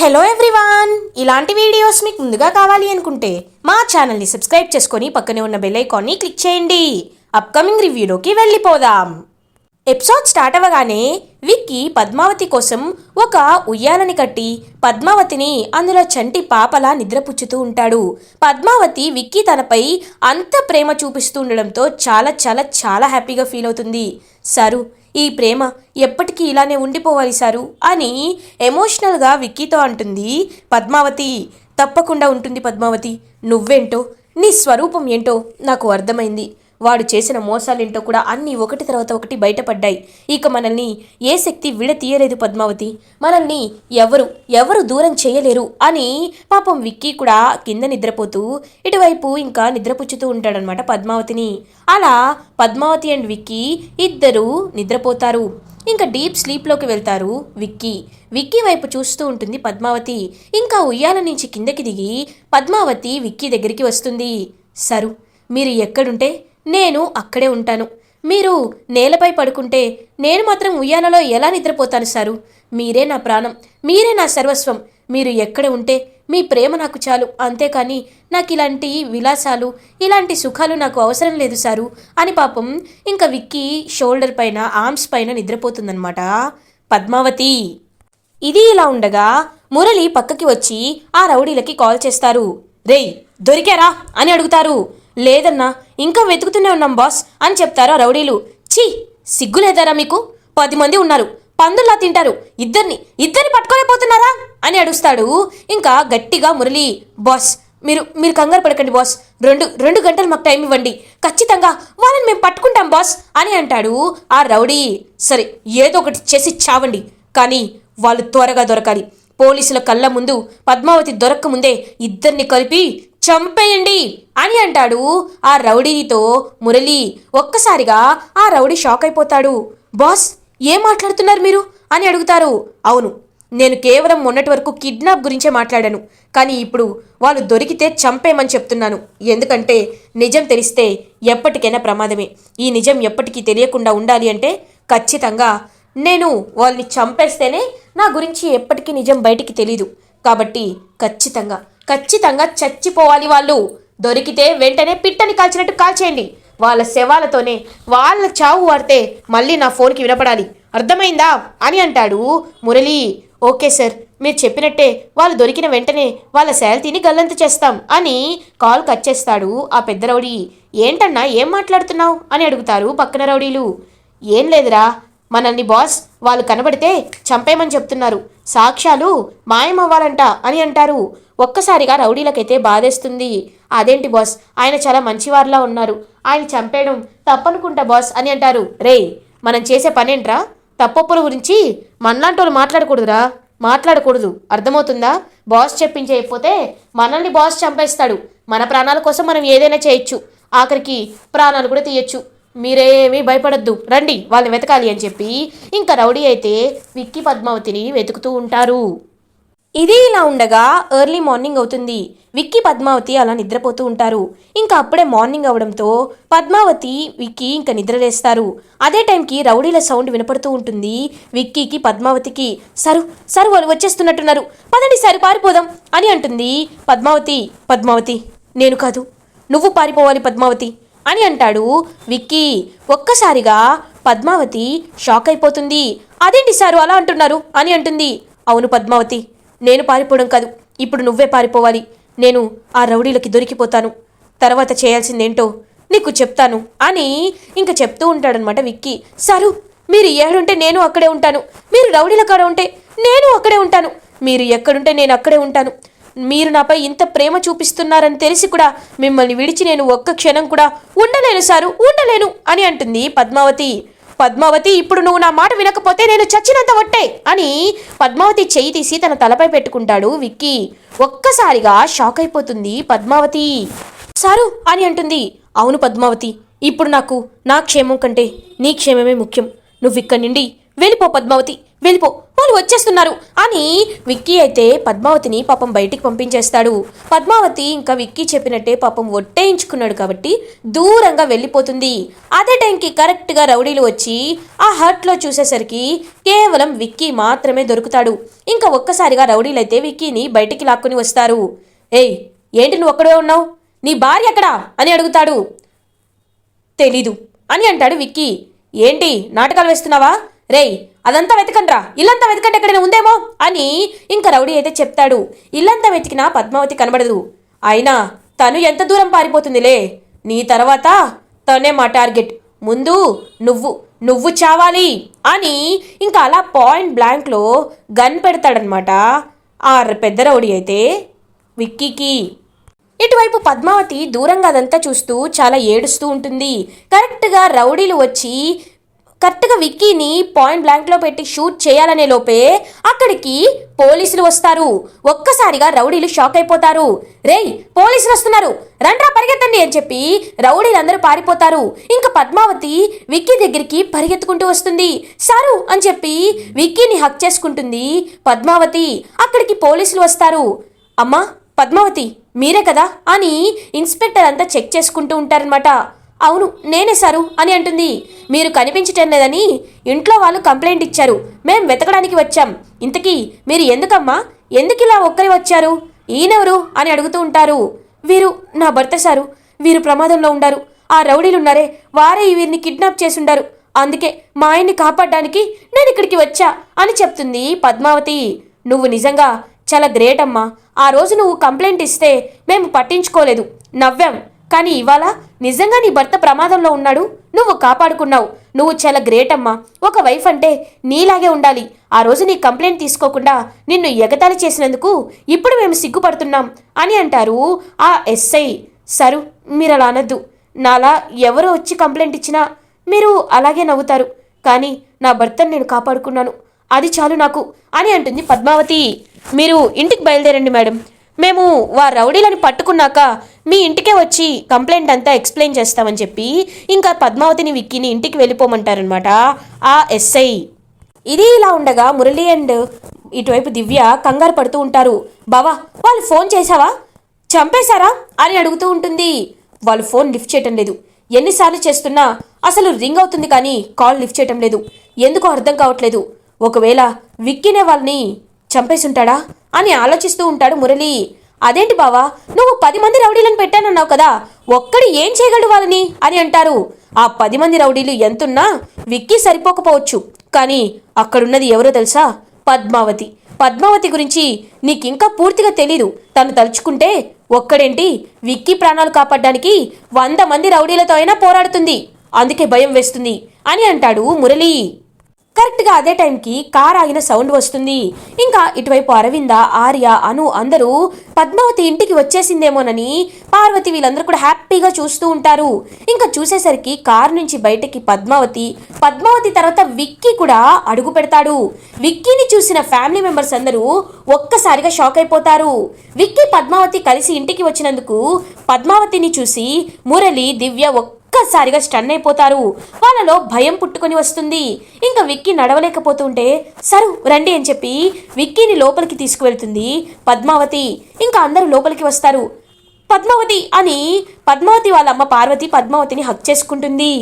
Hello everyone ఇలాంటి videos మీకు ముందుగా కావాలి అనుకుంటే మా ఛానల్ని సబ్స్క్రైబ్ చేసుకొని పక్కనే ఉన్న బెల్ ఐకాన్ని క్లిక్ చేయండి. అప్కమింగ్ రివ్యూలోకి వెళ్ళిపోదాం. ఎపిసోడ్ స్టార్ట్ అవ్వగానే విక్కీ పద్మావతి కోసం ఒక ఉయ్యాలని కట్టి పద్మావతిని అందులో చంటి పాపలా నిద్రపుచ్చుతూ ఉంటాడు. పద్మావతి విక్కీ తనపై అంత ప్రేమ చూపిస్తూ ఉండడంతో చాలా చాలా చాలా హ్యాపీగా ఫీల్ అవుతుంది. సరు ఈ ప్రేమ ఎప్పటికీ ఇలానే ఉండిపోవాలి సారు అని ఎమోషనల్గా విక్కీతో అంటుంది పద్మావతి. తప్పకుండా ఉంటుంది పద్మావతి. నువ్వేంటో నీ స్వరూపం ఏంటో నాకు అర్థమైంది. వాడు చేసిన మోసాలేంటో కూడా అన్నీ ఒకటి తర్వాత ఒకటి బయటపడ్డాయి. ఇక మనల్ని ఏ శక్తి విడతీయలేదు పద్మావతి. మనల్ని ఎవరు ఎవరు దూరం చేయలేరు అని పాపం విక్కీ కూడా కింద నిద్రపోతూ ఇటువైపు ఇంకా నిద్రపుచ్చుతూ ఉంటాడనమాట పద్మావతిని. అలా పద్మావతి అండ్ విక్కీ ఇద్దరూ నిద్రపోతారు. ఇంకా డీప్ స్లీప్లోకి వెళ్తారు విక్కీ. విక్కీ వైపు చూస్తూ ఉంటుంది పద్మావతి. ఇంకా ఉయ్యాల నుంచి కిందకి దిగి పద్మావతి విక్కీ దగ్గరికి వస్తుంది. సరు మీరు ఎక్కడుంటే నేను అక్కడే ఉంటాను. మీరు నేలపై పడుకుంటే నేను మాత్రం ఉయ్యాలలో ఎలా నిద్రపోతాను సారు? మీరే నా ప్రాణం. మీరే నా సర్వస్వం. మీరు ఎక్కడ ఉంటే మీ ప్రేమ నాకు చాలు. అంతేకాని నాకు ఇలాంటి విలాసాలు ఇలాంటి సుఖాలు నాకు అవసరం లేదు సారు. అని పాపం ఇంకా విక్కీ షోల్డర్ పైన ఆర్మ్స్ పైన నిద్రపోతుందన్నమాట. పద్మావతి! ఇది ఇలా ఉండగా మురళి పక్కకి వచ్చి ఆ రౌడీలకి కాల్ చేస్తారు. రేయ్ దొరికారా? అని అడుగుతారు. లేదన్నా ఇంకా వెతుకుతూనే ఉన్నాం బాస్ అని చెప్తారు ఆ రౌడీలు. ఛీ సిగ్గులేదారా మీకు? పది మంది ఉన్నారు పందుల్లా తింటారు ఇద్దరిని ఇద్దరిని పట్టుకోలేకపోతున్నారా అని అడుస్తాడు ఇంకా గట్టిగా మురళి. బాస్ మీరు మీరు కంగారు పడకండి బాస్. రెండు రెండు గంటలు మాకు టైం ఇవ్వండి. ఖచ్చితంగా వాళ్ళని మేము పట్టుకుంటాం బాస్ అని అంటాడు ఆ రౌడీ. సరే ఏదో ఒకటి చేసి చావండి కానీ వాళ్ళు త్వరగా దొరకాలి. పోలీసుల కళ్ళ ముందు పద్మావతి దొరక్క ముందే ఇద్దరిని కలిపి చంపేయండి అని అంటాడు ఆ రౌడీతో మురళి. ఒక్కసారిగా ఆ రౌడీ షాక్ అయిపోతాడు. బాస్ ఏం మాట్లాడుతున్నారు మీరు? అని అడుగుతారు. అవును నేను కేవలం మొన్నటి వరకు కిడ్నాప్ గురించే మాట్లాడాను. కానీ ఇప్పుడు వాళ్ళు దొరికితే చంపేమని చెప్తున్నాను. ఎందుకంటే నిజం తెలిస్తే ఎప్పటికైనా ప్రమాదమే. ఈ నిజం ఎప్పటికీ తెలియకుండా ఉండాలి అంటే ఖచ్చితంగా నేను వాళ్ళని చంపేస్తేనే నా గురించి ఎప్పటికీ నిజం బయటికి తెలీదు. కాబట్టి ఖచ్చితంగా ఖచ్చితంగా చచ్చిపోవాలి వాళ్ళు. దొరికితే వెంటనే పిట్టని కాల్చినట్టు కాల్చేయండి. వాళ్ళ శవాలతోనే వాళ్ళ చావు వాడితే మళ్ళీ నా ఫోన్కి వినపడాలి. అర్థమైందా? అని అంటాడు మురళి. ఓకే సార్ మీరు చెప్పినట్టే వాళ్ళు దొరికిన వెంటనే వాళ్ళ శాలతీని గల్లంత చేస్తాం అని కాల్ కట్ చేస్తాడు ఆ పెద్ద రౌడీ. ఏంటన్నా ఏం మాట్లాడుతున్నావు? అని అడుగుతారు పక్కన రౌడీలు. ఏం లేదురా మనల్ని బాస్ వాళ్ళు కనబడితే చంపేయమని చెప్తున్నారు. సాక్ష్యాలు మాయమవ్వాలంట అని అంటారు. ఒక్కసారిగా రౌడీలకైతే బాధేస్తుంది. అదేంటి బాస్? ఆయన చాలా మంచివారిలా ఉన్నారు. ఆయన చంపేయడం తప్పనుకుంటా బాస్ అని అంటారు. రేయ్ మనం చేసే పనేంట్రా? తప్పొప్పుల గురించి మనలాంటి వాళ్ళు మాట్లాడకూడదురా. మాట్లాడకూడదు. అర్థమవుతుందా? బాస్ చెప్పించేయకపోతే మనల్ని బాస్ చంపేస్తాడు. మన ప్రాణాల కోసం మనం ఏదైనా చేయొచ్చు. ఆఖరికి ప్రాణాలు కూడా తీయచ్చు. మీరేమీ భయపడద్దు. రండి వాళ్ళని వెతకాలి అని చెప్పి ఇంకా రౌడీ అయితే విక్కీ పద్మావతిని వెతుకుతూ ఉంటారు. ఇది ఇలా ఉండగా ఎర్లీ మార్నింగ్ అవుతుంది. విక్కీ పద్మావతి అలా నిద్రపోతూ ఉంటారు. ఇంకా అప్పుడే మార్నింగ్ అవడంతో పద్మావతి విక్కీ ఇంకా నిద్రలేస్తారు. అదే టైంకి రౌడీల సౌండ్ వినపడుతూ ఉంటుంది విక్కీకి పద్మావతికి. సరు సరు వాళ్ళు వచ్చేస్తున్నట్టున్నారు. పదండి సరి పారిపోదాం అని అంటుంది పద్మావతి. పద్మావతి నేను కాదు. నువ్వు పారిపోవాలి పద్మావతి. అని అంటాడు విక్కీ. ఒక్కసారిగా పద్మావతి షాక్ అయిపోతుంది. అదేంటి సారు అలా అంటున్నారు? అని అంటుంది. అవును పద్మావతి నేను పారిపోవడం కాదు. ఇప్పుడు నువ్వే పారిపోవాలి. నేను ఆ రౌడీలకి దొరికిపోతాను. తర్వాత చేయాల్సిందేంటో నీకు చెప్తాను అని ఇంకా చెప్తూ ఉంటాడనమాట విక్కీ. సారు మీరు ఏడుంటే నేను అక్కడే ఉంటాను. మీరు రౌడీల కాడ ఉంటే నేను అక్కడే ఉంటాను. మీరు ఎక్కడుంటే నేను అక్కడే ఉంటాను. మీరు నాపై ఇంత ప్రేమ చూపిస్తున్నారని తెలిసి కూడా మిమ్మల్ని విడిచి నేను ఒక్క క్షణం కూడా ఉండలేను సారు ఉండలేను అని అంటుంది పద్మావతి. పద్మావతి ఇప్పుడు నువ్వు నా మాట వినకపోతే నేను చచ్చినంత ఒట్టే అని పద్మావతి చెయ్యి తీసి తన తలపై పెట్టుకుంటాడు విక్కీ. ఒక్కసారిగా షాక్ అయిపోతుంది పద్మావతి. సారు అని అంటుంది. అవును పద్మావతి ఇప్పుడు నాకు నా క్షేమం కంటే నీ క్షేమమే ముఖ్యం. నువ్వు ఇక్కడి నుండి వెళ్ళిపో పద్మావతి వెళ్ళిపో. వాళ్ళు వచ్చేస్తున్నారు. అని విక్కీ అయితే పద్మావతిని పాపం బయటికి పంపించేస్తాడు. పద్మావతి ఇంకా విక్కీ చెప్పినట్టే పాపం ఒట్టేయించుకున్నాడు కాబట్టి దూరంగా వెళ్ళిపోతుంది. అదే టైంకి కరెక్ట్గా రౌడీలు వచ్చి ఆ హర్ట్లో చూసేసరికి కేవలం విక్కీ మాత్రమే దొరుకుతాడు. ఇంకా ఒక్కసారిగా రౌడీలైతే విక్కీని బయటికి లాక్కుని వస్తారు. ఏయ్ ఏంటి నువ్వు ఒక్కడే ఉన్నావు? నీ భార్య ఎక్కడా? అని అడుగుతాడు. తెలీదు. అని అంటాడు విక్కీ. ఏంటి నాటకాలు వేస్తున్నావా? రేయ్ అదంతా వెతకండ్రా. ఇల్లంతా వెతకండి ఎక్కడైనా ఉందేమో అని ఇంకా రౌడీ అయితే చెప్తాడు. ఇల్లంతా వెతికినా పద్మావతి కనబడదు. అయినా తను ఎంత దూరం పారిపోతుందిలే. నీ తర్వాత తనే మా టార్గెట్. ముందు నువ్వు నువ్వు చావాలి అని ఇంకా అలా పాయింట్ బ్లాంక్లో గన్ పెడతాడనమాట ఆ పెద్ద రౌడీ అయితే విక్కీకి. ఇటువైపు పద్మావతి దూరంగా అదంతా చూస్తూ చాలా ఏడుస్తూ ఉంటుంది. కరెక్ట్గా రౌడీలు వచ్చి కరెక్ట్గా విక్కీని పాయింట్ బ్లాంక్లో పెట్టి షూట్ చేయాలనే లోపే అక్కడికి పోలీసులు వస్తారు. ఒక్కసారిగా రౌడీలు షాక్ అయిపోతారు. రేయ్ పోలీసులు వస్తున్నారు. రండ్రా పరిగెత్తండి అని చెప్పి రౌడీలందరూ పారిపోతారు. ఇంకా పద్మావతి విక్కీ దగ్గరికి పరిగెత్తుకుంటూ వస్తుంది. సారు అని చెప్పి విక్కీని హక్ చేసుకుంటుంది పద్మావతి. అక్కడికి పోలీసులు వస్తారు. అమ్మా పద్మావతి మీరే కదా అని ఇన్స్పెక్టర్ అంతా చెక్ చేసుకుంటూ ఉంటారనమాట అవును నేనే సారు అని అంటుంది. మీరు కనిపించటం లేదని ఇంట్లో వాళ్ళు కంప్లైంట్ ఇచ్చారు. మేం వెతకడానికి వచ్చాం. ఇంతకీ మీరు ఎందుకమ్మా? ఎందుకు ఇలా ఒక్కరి వచ్చారు? ఈయనెవరు? అని అడుగుతూ ఉంటారు. వీరు నా భర్త సారు. వీరు ప్రమాదంలో ఉండారు. ఆ రౌడీలు ఉన్నారే వారే వీరిని కిడ్నాప్ చేసుండారు. అందుకే మా ఆయన్ని కాపాడడానికి నేను ఇక్కడికి వచ్చా అని చెప్తుంది పద్మావతి. నువ్వు నిజంగా చాలా గ్రేట్ అమ్మా ఆ రోజు నువ్వు కంప్లైంట్ ఇస్తే మేము పట్టించుకోలేదు. నవ్వాం. కానీ ఇవాళ నిజంగా నీ భర్త ప్రమాదంలో ఉన్నాడు? నువ్వు కాపాడుకున్నావు. నువ్వు చాలా గ్రేట్ అమ్మా. ఒక వైఫ్ అంటే నీలాగే ఉండాలి. ఆ రోజు నీ కంప్లైంట్ తీసుకోకుండా నిన్ను ఎగతాళి చేసినందుకు ఇప్పుడు మేము సిగ్గుపడుతున్నాం అని అంటారు ఆ ఎస్ఐ. సరు మీరు అలా అనద్దు. నాలా ఎవరో వచ్చి కంప్లైంట్ ఇచ్చినా మీరు అలాగే నవ్వుతారు. కానీ నా భర్తను నేను కాపాడుకున్నాను. అది చాలు నాకు అని అంటుంది పద్మావతి. మీరు ఇంటికి బయలుదేరండి మేడం. మేము వా రౌడీలను పట్టుకున్నాక మీ ఇంటికే వచ్చి కంప్లైంట్ అంతా ఎక్స్ప్లెయిన్ చేస్తామని చెప్పి ఇంకా పద్మావతిని విక్కిని ఇంటికి వెళ్ళిపోమంటారనమాట ఆ ఎస్ఐ. ఇది ఇలా ఉండగా మురళి అండ్ ఇటువైపు దివ్య కంగారు పడుతూ ఉంటారు. బావా వాళ్ళు ఫోన్ చేశావా? చంపేశారా? అని అడుగుతూ ఉంటుంది. వాళ్ళు ఫోన్ లిఫ్ట్ చేయటం లేదు. ఎన్నిసార్లు చేస్తున్నా అసలు రింగ్ అవుతుంది కానీ కాల్ లిఫ్ట్ చేయటం లేదు. ఎందుకో అర్థం కావట్లేదు. ఒకవేళ విక్కినే వాళ్ళని చంపేసుంటాడా? అని ఆలోచిస్తూ ఉంటాడు మురళి. అదేంటి బావా? నువ్వు పది మంది రౌడీలను పెట్టానన్నావు కదా. ఒక్కడు ఏం చేయగలడు వాళ్ళని? అని అంటారు. ఆ పది మంది రౌడీలు ఎంతున్నా విక్కీ సరిపోకపోవచ్చు. కానీ అక్కడున్నది ఎవరో తెలుసా? పద్మావతి. పద్మావతి గురించి నీకింకా పూర్తిగా తెలీదు. తను తలుచుకుంటే ఒక్కడేంటి? విక్కీ ప్రాణాలు కాపాడడానికి వంద మంది రౌడీలతో అయినా పోరాడుతుంది. అందుకే భయం వేస్తుంది అని అంటాడు మురళీ. కరెక్ట్గా అదే టైంకి కార్ ఆగిన సౌండ్ వస్తుంది. ఇంకా ఇటువైపు అరవింద ఆర్య అను అందరూ పద్మావతి ఇంటికి వచ్చేసిందేమోనని పార్వతి వీళ్ళందరూ కూడా హ్యాపీగా చూస్తూ ఉంటారు. ఇంకా చూసేసరికి కార్ నుంచి బయటకి పద్మావతి పద్మావతి తర్వాత విక్కీ కూడా అడుగు పెడతాడు. విక్కీని చూసిన ఫ్యామిలీ మెంబర్స్ అందరూ ఒక్కసారిగా షాక్ అయిపోతారు. విక్కీ పద్మావతి కలిసి ఇంటికి వచ్చినందుకు పద్మావతిని చూసి మురళి దివ్య ఒక్క ఒక్కసారిగా స్టన్ అయిపోతారు. వాళ్ళలో భయం పుట్టుకొని వస్తుంది. ఇంకా విక్కీ నడవలేకపోతుంటే సరు రండి అని చెప్పి విక్కీని లోపలికి తీసుకువెళ్తుంది పద్మావతి. ఇంకా అందరూ లోపలికి వస్తారు. పద్మావతి అని పద్మావతి వాళ్ళ అమ్మ పార్వతి పద్మావతిని హక్ చేసుకుంటుంది.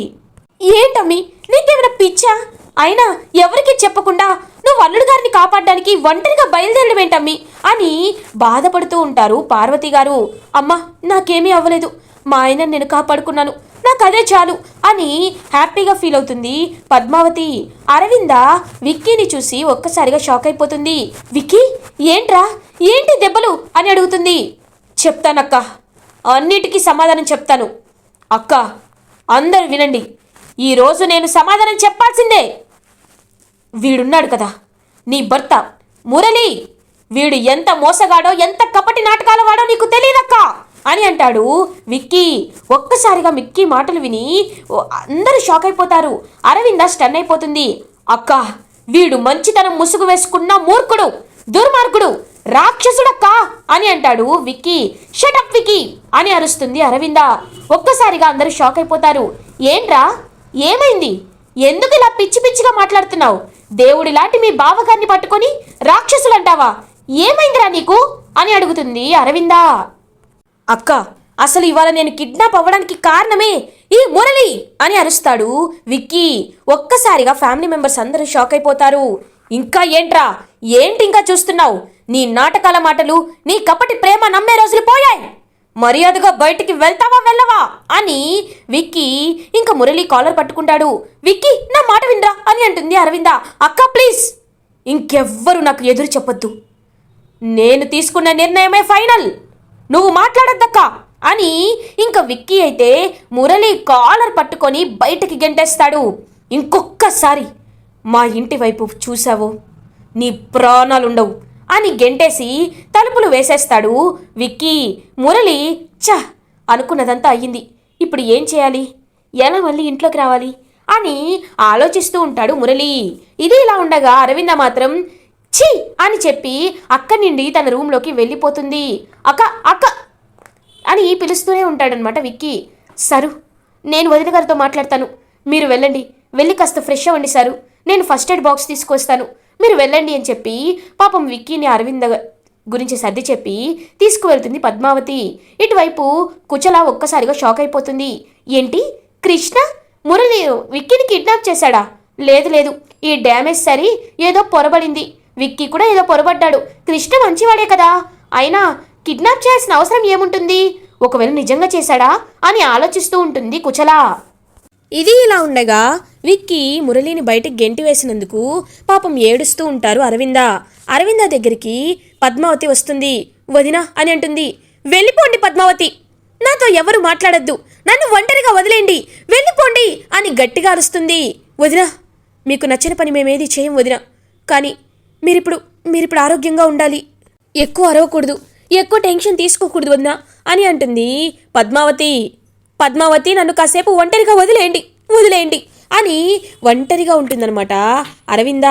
ఏంటమ్మి నీకేమైనా పిచ్చా? అయినా ఎవరికి చెప్పకుండా నువ్వు అల్లుడు గారిని కాపాడడానికి ఒంటరిగా బయలుదేరడం ఏంటమ్మి అని బాధపడుతూ ఉంటారు పార్వతి గారు. అమ్మ నాకేమీ అవ్వలేదు. మా ఆయన నేను కాపాడుకున్నాను. నాకు అదే చాలు అని హ్యాపీగా ఫీల్ అవుతుంది పద్మావతి. అరవింద విక్కీని చూసి ఒక్కసారిగా షాక్ అయిపోతుంది. విక్కీ ఏంట్రా? ఏంటి దెబ్బలు? అని అడుగుతుంది. చెప్తానక్క. అన్నిటికీ సమాధానం చెప్తాను. అక్క అందరు వినండి. ఈరోజు నేను సమాధానం చెప్పాల్సిందే. వీడున్నాడు కదా. నీ భర్త మురళి. వీడు ఎంత మోసగాడో ఎంత కపటి నాటకాల వాడో నీకు తెలియదక్కా. అని అంటాడు. విక్కీ ఒక్కసారిగా మిక్కీ మాటలు విని అందరూ షాక్ అయిపోతారు. అరవింద స్టన్ అయిపోతుంది. అక్క వీడు మంచితనం ముసుగు వేసుకున్న మూర్ఖుడు దుర్మార్గుడు రాక్షసుడక్కా అని అంటాడు విక్కీ. షటప్ విక్కీ అని అరుస్తుంది అరవింద. ఒక్కసారిగా అందరూ షాక్ అయిపోతారు. ఏంట్రా? ఏమైంది? ఎందుకు ఇలా పిచ్చి పిచ్చిగా మాట్లాడుతున్నావు? దేవుడి లాంటి మీ బావగారిని పట్టుకొని రాక్షసులంటావా? ఏమైందిరా నీకు? అని అడుగుతుంది అరవిందా. అక్క అసలు ఇవాళ నేను కిడ్నాప్ అవ్వడానికి కారణమే ఈ మురళి అని అరుస్తాడు విక్కీ. ఒక్కసారిగా ఫ్యామిలీ మెంబర్స్ అందరూ షాక్ అయిపోతారు. ఇంకా ఏంట్రా? ఏంటి ఇంకా చూస్తున్నావు? నీ నాటకాల మాటలు నీ కపటి ప్రేమ నమ్మే రోజులు పోయాయి. మర్యాదగా బయటికి వెళ్తావా వెళ్ళవా? అని విక్కీ ఇంకా మురళి కాలర్ పట్టుకుంటాడు. విక్కీ నా మాట వినరా? అని అంటుంది అరవింద. అక్క ప్లీజ్. ఇంకెవ్వరు నాకు ఎదురు చెప్పొద్దు. నేను తీసుకున్న నిర్ణయమే ఫైనల్. నువ్వు మాట్లాడద్దక్క అని ఇంకా విక్కీ అయితే మురళి కాలర్ పట్టుకొని బయటికి గెంటేస్తాడు. ఇంకొక్కసారి మా ఇంటి వైపు చూసావో నీ ప్రాణాలుండవు అని గెంటేసి తలుపులు వేసేస్తాడు విక్కీ. మురళి చ అనుకున్నదంతా అయ్యింది. ఇప్పుడు ఏం చేయాలి? ఎలా మళ్ళీ ఇంట్లోకి రావాలి? అని ఆలోచిస్తూ ఉంటాడు మురళి. ఇది ఇలా ఉండగా అరవింద మాత్రం ఛీ! అని చెప్పి అక్కడి నుండి తన రూమ్లోకి వెళ్ళిపోతుంది. అక్క అక్క! అని పిలుస్తూనే ఉంటాడనమాట విక్కీ. సరు నేను వదిన గారితో మాట్లాడతాను. మీరు వెళ్ళండి. వెళ్ళి కాస్త ఫ్రెష్ అవ్వండి సారు. నేను ఫస్ట్ ఎయిడ్ బాక్స్ తీసుకొస్తాను. మీరు వెళ్ళండి అని చెప్పి పాపం విక్కీని అరవింద గురించి సర్ది చెప్పి తీసుకువెళ్తుంది పద్మావతి. ఇటువైపు కుచల ఒక్కసారిగా షాక్ అయిపోతుంది. ఏంటి? కృష్ణ? మురళి విక్కీని కిడ్నాప్ చేశాడా? లేదు లేదు. ఈ డ్యామేజ్ సరి ఏదో పొరబడింది. విక్కీ కూడా ఏదో పొరబడ్డాడు కృష్ణ మంచివాడే కదా. అయినా కిడ్నాప్ చేయాల్సిన అవసరం ఏముంటుంది? ఒకవేళ నిజంగా చేశాడా అని ఆలోచిస్తూ ఉంటుంది కుచల. ఇది ఇలా ఉండగా విక్కీ మురళిని బయటకు గెంటి వేసినందుకు పాపం ఏడుస్తూ ఉంటారు అరవింద. అరవింద దగ్గరికి పద్మావతి వస్తుంది. వదినా అని అంటుంది. వెళ్ళిపోండి పద్మావతి. నాతో ఎవరు మాట్లాడొద్దు. నన్ను ఒంటరిగా వదిలేండి వెళ్ళిపోండి అని గట్టిగా అరుస్తుంది. వదినా మీకు నచ్చిన పని మేమేది చేయం వదినా. కానీ మీరిప్పుడు మీరిప్పుడు ఆరోగ్యంగా ఉండాలి. ఎక్కువ అరవకూడదు. ఎక్కువ టెన్షన్ తీసుకోకూడదు వదినా అని అంటుంది పద్మావతి. పద్మావతి నన్ను కాసేపు ఒంటరిగా వదిలేయండి వదిలేయండి అని ఒంటరిగా ఉంటుందన్నమాట. అరవింద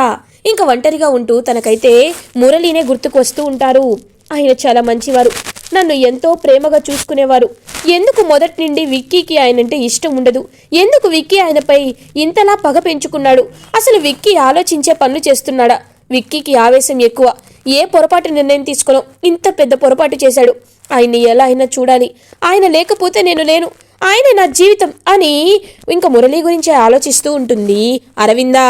ఇంకా ఒంటరిగా ఉంటూ తనకైతే మురళీనే గుర్తుకొస్తూ ఉంటారు. ఆయన చాలా మంచివారు. నన్ను ఎంతో ప్రేమగా చూసుకునేవారు. ఎందుకు మొదటి నుండి విక్కీకి ఆయనంటే ఇష్టం ఉండదు? ఎందుకు విక్కీ ఆయనపై ఇంతలా పగ పెంచుకున్నాడు? అసలు విక్కీ ఆలోచించే పనులు చేస్తున్నాడా? విక్కీకి ఆవేశం ఎక్కువ. ఏ పొరపాటు నిర్ణయం తీసుకోను? ఇంత పెద్ద పొరపాటు చేశాడు. ఆయన్ని ఎలా అయినా చూడాలి. ఆయన లేకపోతే నేను లేను. ఆయన నా జీవితం అని ఇంకా మురళి గురించి ఆలోచిస్తూ ఉంటుంది అరవిందా.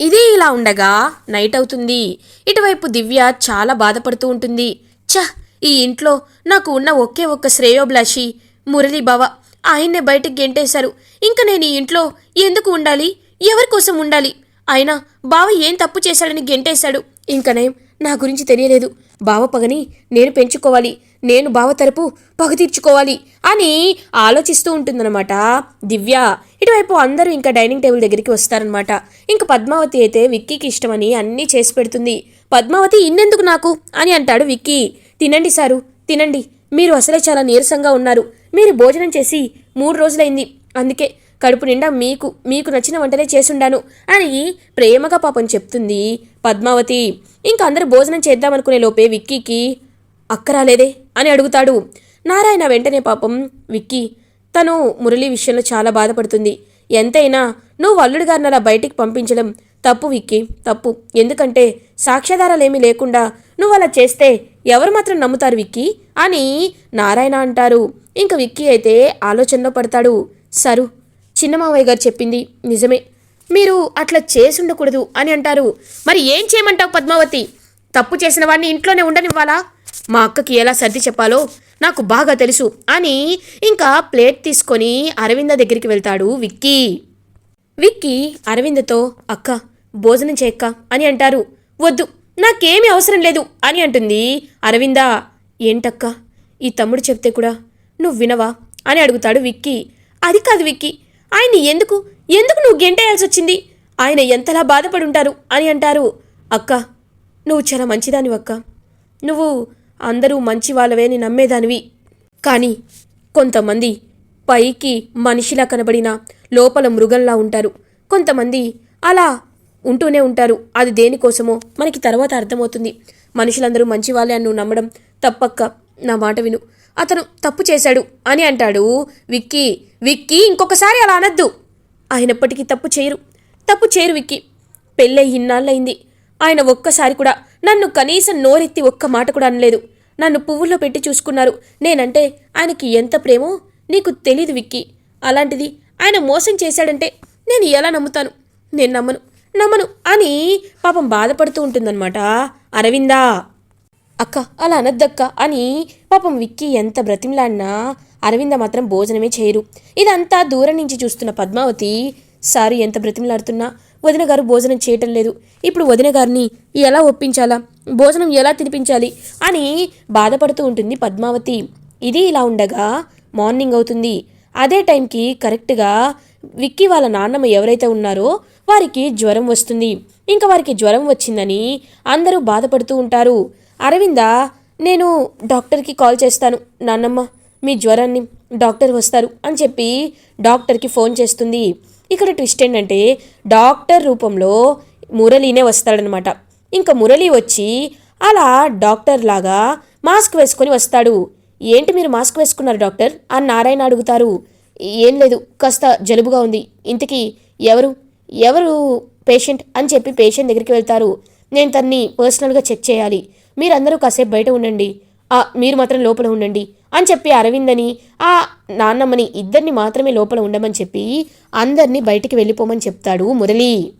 ఇది ఇలా ఉండగా నైట్ అవుతుంది. ఇటువైపు దివ్య చాలా బాధపడుతూ ఉంటుంది. ఛ! ఈ ఇంట్లో నాకు ఉన్న ఒకే ఒక్క శ్రేయోభిలాషి మురళి బావ. ఆయన్నే బయటకు గెంటేశారు. ఇంకా నేను ఈ ఇంట్లో ఎందుకు ఉండాలి? ఎవరి కోసం ఉండాలి? అయినా బావ ఏం తప్పు చేశాడని గెంటేశాడు. ఇంకనేం నా గురించి తెలియలేదు. బావ పగని నేను పెంచుకోవాలి. నేను బావ తరపు పగ తీర్చుకోవాలి అని ఆలోచిస్తూ ఉంటుందన్నమాట. దివ్య ఇటువైపు అందరూ ఇంకా డైనింగ్ టేబుల్ దగ్గరికి వస్తారనమాట ఇంకా పద్మావతి అయితే విక్కీకి ఇష్టమని అన్నీ చేసి పెడుతుంది. పద్మావతి ఇన్నెందుకు నాకు? అని అంటాడు విక్కీ. తినండి సారు తినండి. మీరు అసలే చాలా నీరసంగా ఉన్నారు. మీరు భోజనం చేసి మూడు రోజులైంది. అందుకే కడుపు నిండా మీకు మీకు నచ్చిన వంటలే చేసుండాను అని ప్రేమగా పాపం చెప్తుంది పద్మావతి. ఇంకా అందరూ భోజనం చేద్దామనుకునే లోపే విక్కీకి అక్క రాలేదే? అని అడుగుతాడు. నారాయణ వెంటనే పాపం విక్కీ తను మురళి విషయంలో చాలా బాధపడుతుంది. ఎంతైనా నువ్వు అల్లుడు గారిని అలా బయటికి పంపించడం తప్పు విక్కీ తప్పు. ఎందుకంటే సాక్ష్యాధారాలేమీ లేకుండా నువ్వు అలా చేస్తే ఎవరు మాత్రం నమ్ముతారు విక్కీ? అని నారాయణ అంటారు. ఇంక విక్కీ అయితే ఆలోచనలో పడతాడు. సరు చిన్నమావయ్య గారు చెప్పింది నిజమే. మీరు అట్లా చేసుండకూడదు అని అంటారు. మరి ఏం చేయమంటావు పద్మావతి? తప్పు చేసిన వాడిని ఇంట్లోనే ఉండనివ్వాలా? మా అక్కకి ఎలా సర్ది చెప్పాలో నాకు బాగా తెలుసు అని ఇంకా ప్లేట్ తీసుకొని అరవింద దగ్గరికి వెళ్తాడు విక్కీ. విక్కీ అరవిందతో అక్క భోజనం చేయక్క అని అంటారు. వద్దు నాకేమీ అవసరం లేదు అని అంటుంది అరవింద. ఏంటక్క ఈ తమ్ముడు చెప్తే కూడా నువ్వు వినవా? అని అడుగుతాడు విక్కీ. అది కాదు విక్కీ ఆయన్ని ఎందుకు? ఎందుకు నువ్వు గెంటేయాల్సి వచ్చింది ఆయన ఎంతలా బాధపడి ఉంటారు అని అంటారు. అక్క నువ్వు చాలా మంచిదానివి అక్క. నువ్వు అందరూ మంచి వాళ్ళవే అని నమ్మేదానివి. కానీ కొంతమంది పైకి మనిషిలా కనబడినా లోపల మృగంలా ఉంటారు. కొంతమంది అలా ఉంటూనే ఉంటారు. అది దేనికోసమో? మనకి తర్వాత అర్థమవుతుంది. మనుషులందరూ మంచి వాళ్ళే అని నువ్వు నమ్మడం తప్పక్క. నా మాట విను. అతను తప్పు చేశాడు అని అంటాడు. విక్కీ విక్కీ ఇంకొకసారి అలా అనద్దు. ఆయన ఎప్పటికీ తప్పు చేయరు. తప్పు చేయరు విక్కీ. పెళ్ళై ఇన్నాళ్ళయింది. ఆయన ఒక్కసారి కూడా నన్ను కనీసం నోరెత్తి ఒక్క మాట కూడా అనలేదు. నన్ను పువ్వుల్లో పెట్టి చూసుకున్నారు. నేనంటే ఆయనకి ఎంత ప్రేమో నీకు తెలీదు విక్కీ. అలాంటిది ఆయన మోసం చేశాడంటే నేను ఎలా నమ్ముతాను? నేను నమ్మను. నమ్మను అని పాపం బాధపడుతూ ఉంటుందన్నమాట. అరవిందా! అక్క అలా అనద్దక్క అని పాపం విక్కీ ఎంత బ్రతిమలాడినా అరవింద మాత్రం భోజనమే చేయరు. ఇదంతా దూరం నుంచి చూస్తున్న పద్మావతి సారీ ఎంత బ్రతిమలాడుతున్నా? వదిన గారు భోజనం చేయటం లేదు. ఇప్పుడు వదిన గారిని ఎలా ఒప్పించాలా? భోజనం ఎలా తినిపించాలి? అని బాధపడుతూ ఉంటుంది పద్మావతి. ఇది ఇలా ఉండగా మార్నింగ్ అవుతుంది. అదే టైంకి కరెక్ట్గా విక్కీ వాళ్ళ నాన్నమ్మ ఎవరైతే ఉన్నారో వారికి జ్వరం వస్తుంది. ఇంకా వారికి జ్వరం వచ్చిందని అందరూ బాధపడుతూ ఉంటారు. అరవింద నేను డాక్టర్కి కాల్ చేస్తాను. నాన్నమ్మ మీ జ్వరాన్ని డాక్టర్ వస్తారు అని చెప్పి డాక్టర్కి ఫోన్ చేస్తుంది. ఇక్కడ ట్విస్ట్ ఏంటంటే డాక్టర్ రూపంలో మురళీనే వస్తాడనమాట. ఇంకా మురళి వచ్చి అలా డాక్టర్ లాగా మాస్క్ వేసుకొని వస్తాడు. ఏంటి మీరు మాస్క్ వేసుకున్నారు డాక్టర్? అని నారాయణ అడుగుతారు. ఏం లేదు కాస్త జలుబుగా ఉంది. ఇంతకీ ఎవరు? ఎవరు పేషెంట్? అని చెప్పి పేషెంట్ దగ్గరికి వెళ్తారు. నేను తన్ని పర్సనల్గా చెక్ చేయాలి. మీరందరూ కాసేపు బయట ఉండండి. ఆ, మీరు మాత్రం లోపల ఉండండి అని చెప్పి అరవిందని ఆ నాన్నమ్మని ఇద్దరిని మాత్రమే లోపల ఉండమని చెప్పి అందరినీ బయటికి వెళ్ళిపోమని చెప్తాడు మురళి.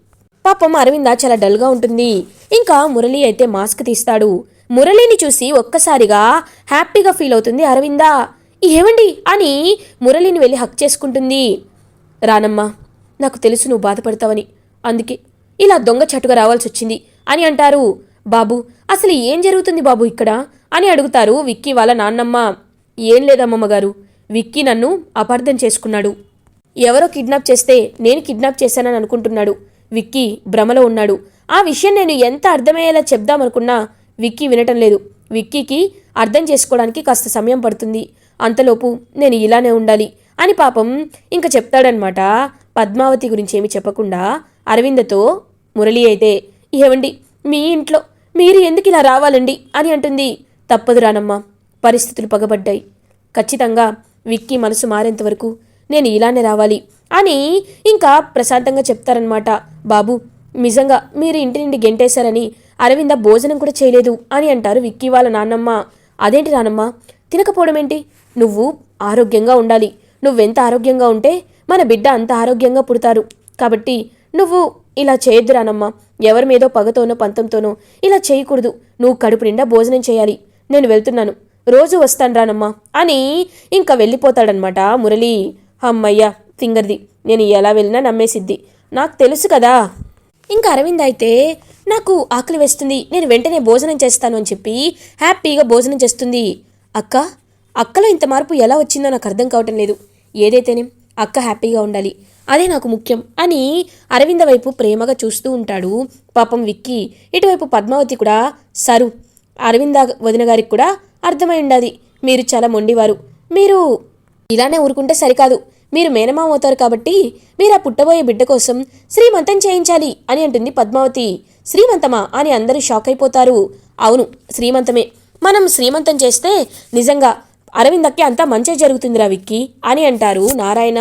పాపం అరవింద చాలా డల్గా ఉంటుంది. ఇంకా మురళి అయితే మాస్క్ తీస్తాడు. మురళిని చూసి ఒక్కసారిగా హ్యాపీగా ఫీల్ అవుతుంది అరవింద. ఏమండి అని మురళిని వెళ్ళి హక్ చేసుకుంటుంది. రానమ్మా నాకు తెలుసు నువ్వు బాధపడతావని. అందుకే ఇలా దొంగ చట్టుగా రావాల్సి వచ్చింది అని అంటారు. బాబు అసలు ఏం జరుగుతుంది బాబు ఇక్కడ? అని అడుగుతారు విక్కీ వాళ్ళ నాన్నమ్మ. ఏం లేదమ్మమ్మ గారు. విక్కీ నన్ను అపార్థం చేసుకున్నాడు. ఎవరో కిడ్నాప్ చేస్తే నేను కిడ్నాప్ చేశానని అనుకుంటున్నాడు. విక్కీ భ్రమలో ఉన్నాడు. ఆ విషయం నేను ఎంత అర్థమయ్యేలా చెప్దామనుకున్నా విక్కీ వినటం లేదు. విక్కీకి అర్థం చేసుకోవడానికి కాస్త సమయం పడుతుంది. అంతలోపు నేను ఇలానే ఉండాలి అని పాపం ఇంకా చెప్తాడనమాట. పద్మావతి గురించి ఏమి చెప్పకుండా అరవిందతో మురళి అయితే. ఏవండి? మీ ఇంట్లో మీరు ఎందుకు ఇలా రావాలండి? అని అంటుంది. తప్పదు రానమ్మా పరిస్థితులు పగబడ్డాయి. ఖచ్చితంగా విక్కీ మనసు మారేంత వరకు నేను ఇలానే రావాలి అని ఇంకా ప్రశాంతంగా చెప్తారనమాట బాబు నిజంగా మీరు ఇంటి నుండి గెంటేశారని అరవింద భోజనం కూడా చేయలేదు అని అంటారు విక్కీ వాళ్ళ నాన్నమ్మ. అదేంటి నానమ్మ తినకపోవడం ఏంటి? నువ్వు ఆరోగ్యంగా ఉండాలి. నువ్వెంత ఆరోగ్యంగా ఉంటే మన బిడ్డ అంత ఆరోగ్యంగా పుడతారు. కాబట్టి నువ్వు ఇలా చేయొద్దు రానమ్మ. ఎవరి మీదో పగతోనో పంతంతోనో ఇలా చేయకూడదు. నువ్వు కడుపు నిండా భోజనం చేయాలి. నేను వెళ్తున్నాను. రోజు వస్తాను రానమ్మా. అని ఇంకా వెళ్ళిపోతాడనమాట మురళి. అమ్మయ్య తింగర్ది. నేను ఎలా వెళ్ళినా నమ్మేసిద్ది నాకు తెలుసు కదా. ఇంకా అరవింద్ అయితే నాకు ఆకలి వేస్తుంది. నేను వెంటనే భోజనం చేస్తాను అని చెప్పి హ్యాపీగా భోజనం చేస్తుంది. అక్క అక్కలో ఇంత మార్పు ఎలా వచ్చిందో నాకు అర్థం కావటం లేదు. ఏదైతేనే అక్క హ్యాపీగా ఉండాలి. అదే నాకు ముఖ్యం అని అరవింద వైపు ప్రేమగా చూస్తూ ఉంటాడు పాపం విక్కి. ఇటువైపు పద్మావతి కూడా సరు. అరవింద వదిన గారికి కూడా అర్థమై ఉండాది. మీరు చాలా మొండివారు. మీరు ఇలానే ఊరుకుంటే సరికాదు. మీరు మేనమామ అవుతారు కాబట్టి మీరు ఆ పుట్టబోయే బిడ్డ కోసం శ్రీమంతం చేయించాలి అని అంటుంది పద్మావతి. శ్రీమంతమా అని అందరూ షాక్ అయిపోతారు. అవును శ్రీమంతమే. మనం శ్రీమంతం చేస్తే నిజంగా అరవిందక్కి అంతా మంచి జరుగుతుందిరా విక్కీ అని అంటారు నారాయణ.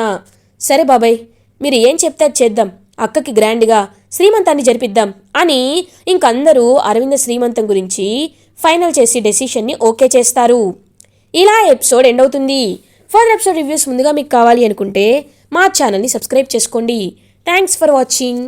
సరే బాబాయ్ మీరు ఏం చెప్తే అది చేద్దాం. అక్కకి గ్రాండ్గా శ్రీమంతాన్ని జరిపిద్దాం అని ఇంకందరూ అరవింద శ్రీమంతం గురించి ఫైనల్ చేసి డెసిషన్ని ఓకే చేస్తారు. ఇలా ఎపిసోడ్ ఎండ్ అవుతుంది. ఫర్దర్ ఎపిసోడ్ రివ్యూస్ ముందుగా మీకు కావాలి అనుకుంటే మా ఛానల్ని సబ్స్క్రైబ్ చేసుకోండి. Thanks for watching.